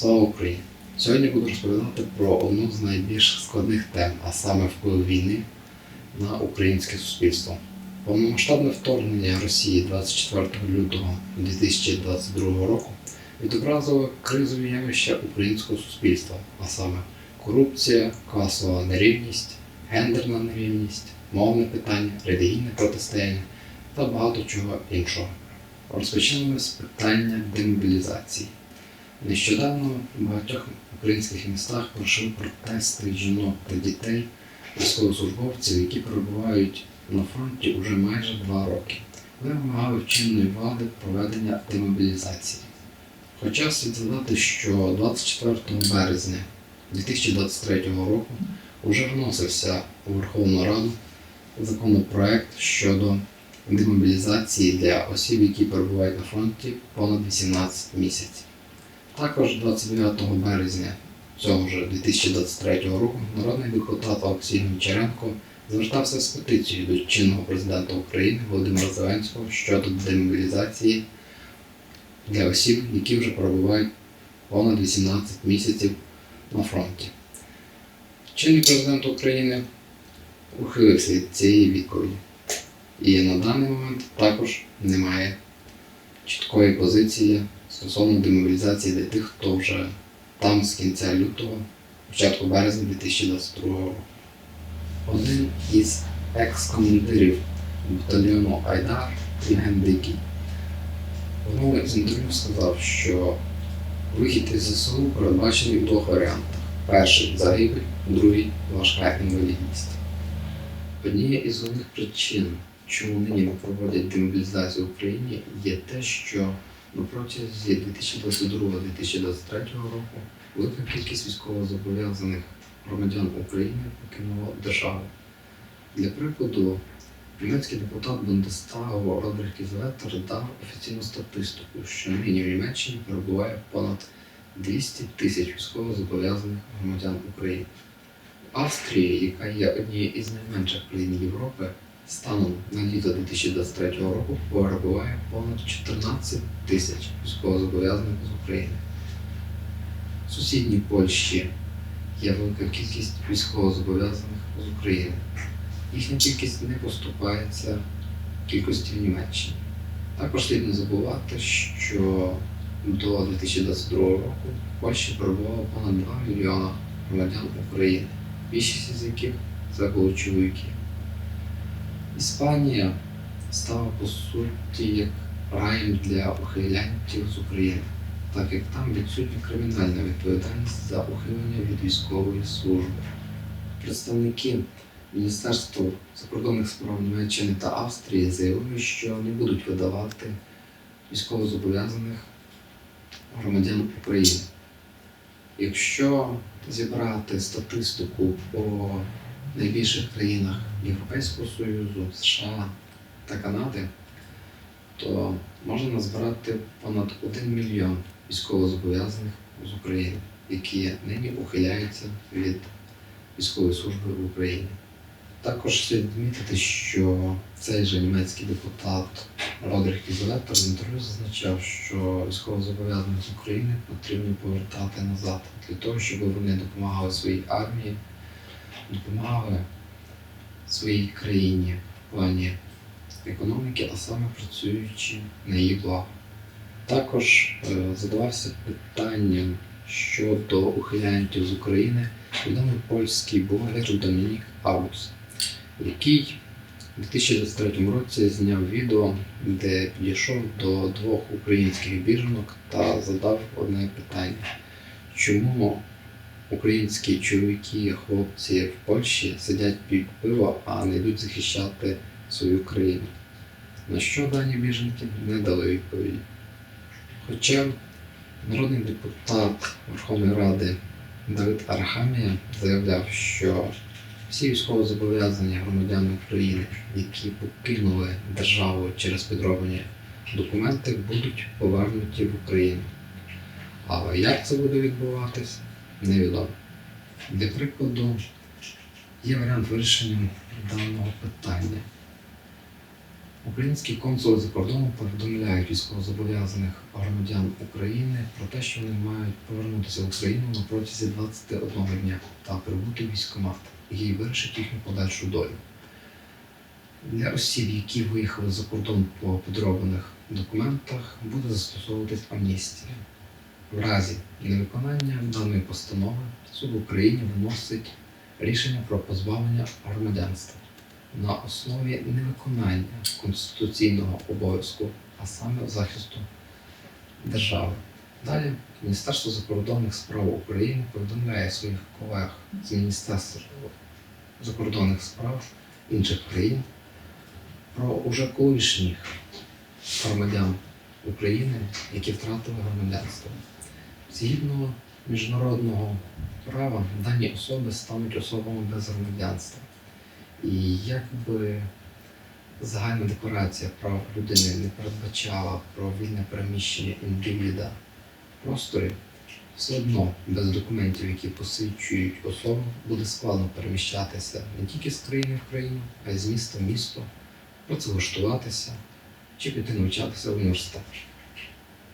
Слава Україні! Сьогодні буду розповідати про одну з найбільш складних тем, а саме вплив війни на українське суспільство. Повномасштабне вторгнення Росії 24 лютого 2022 року відобразило кризові явища українського суспільства, а саме корупція, класова нерівність, гендерна нерівність, мовне питання, релігійне протистояння та багато чого іншого. Розпочнемо з питання демобілізації. Нещодавно в багатьох українських містах пройшли протести жінок та дітей, військовослужбовців, які перебувають на фронті уже майже два роки. Вони вимагали в чинної влади проведення демобілізації. Хоча слід згадати, що 24 березня 2023 року вже вносився у Верховну Раду законопроект щодо демобілізації для осіб, які перебувають на фронті понад 18 місяців. Також 29 березня цього ж 2023 року народний депутат Олексій Гончаренко звертався з петицією до чинного президента України Володимира Зеленського щодо демобілізації для осіб, які вже перебувають понад 18 місяців на фронті. Чинний президент України ухилився від цієї відповіді. І на даний момент також немає чіткої позиції стосовно демобілізації для тих, хто вже там з кінця лютого, початку березня 2022 року. Один із екс-командирів батальйону Айдар Євген Дикий в одному із інтерв'ю сказав, що вихід із ЗСУ передбачений в двох варіантах. Перший загибель, другий важка інвалідність. Однією із головних причин, чому нині не проводять демобілізацію в Україні, є те, що протязі 2022-2023 року велика кількість військовозобов'язаних громадян України покинула державу. Для прикладу, німецький депутат Бундестагу Роберт Кізлетер дав офіційну статистику, що нині в Німеччині перебуває понад 200 тисяч військовозобов'язаних громадян України. Австрії, яка є однією із найменших країн Європи, станом на літо 2023 року перебуває понад 14 тисяч військовозобов'язаних з України. В сусідній Польщі є велика кількість військовозобов'язаних з України. Їхня кількість не поступається кількості в Німеччині. Також слід не забувати, що до 2022 року в Польщі перебувало понад 2 мільйона громадян України, більшість з яких це були чоловіки. Іспанія стала по суті як раєм для ухилянтів з України, так як там відсутня кримінальна відповідальність за ухилення від військової служби. Представники Міністерства закордонних справ Німеччини та Австрії заявили, що не будуть видавати військовозобов'язаних громадян України. Якщо зібрати статистику по найбільших країнах Європейського Союзу, США та Канади, то можна назбирати понад 1 мільйон військовозобов'язаних з України, які нині ухиляються від військової служби в Україні. Також слід відмітити, що цей же німецький депутат Родрих Кізелетер в інтерв'ю зазначав, що військовозобов'язаних з України потрібно повертати назад для того, щоб вони допомагали своїй армії, допомагали своїй країні в плані економіки, а саме працюючи на її благо. Також е, задавався питанням щодо ухилянтів з України відомий польський блогер Домінік Аус, який у 2023 році зняв відео, де підійшов до двох українських біженок та задав одне питання: чому українські чоловіки, хлопці в Польщі сидять під пиво, а не йдуть захищати свою країну? На що дані біженки не дали відповіді. Хоча народний депутат Верховної Ради Давид Арахамія заявляв, що всі військовозобов'язані громадяни України, які покинули державу через підроблені документи, будуть повернуті в Україну. Але як це буде відбуватись, невідомо. Для прикладу, є варіант вирішення даного питання. Українські консули за кордоном повідомляють військовозобов'язаних громадян України про те, що вони мають повернутися в Україну на протязі 21 дня та прибути в військкомат, який вирішить їхню подальшу долю. Для осіб, які виїхали за кордон по підроблених документах, буде застосовуватись амністія. В разі невиконання даної постанови суд в Україні виносить рішення про позбавлення громадянства на основі невиконання конституційного обов'язку, а саме захисту держави. Далі Міністерство закордонних справ України повідомляє своїх колег з Міністерства закордонних справ інших країн про уже колишніх громадян України, які втратили громадянство. Згідно міжнародного права, дані особи стануть особами без громадянства. І якби загальна декларація прав людини не передбачала про вільне переміщення індивіда в просторі, все одно без документів, які посвідчують особу, буде складно переміщатися не тільки з країни в країну, а й з міста в місто, працевлаштуватися чи піти навчатися в університет.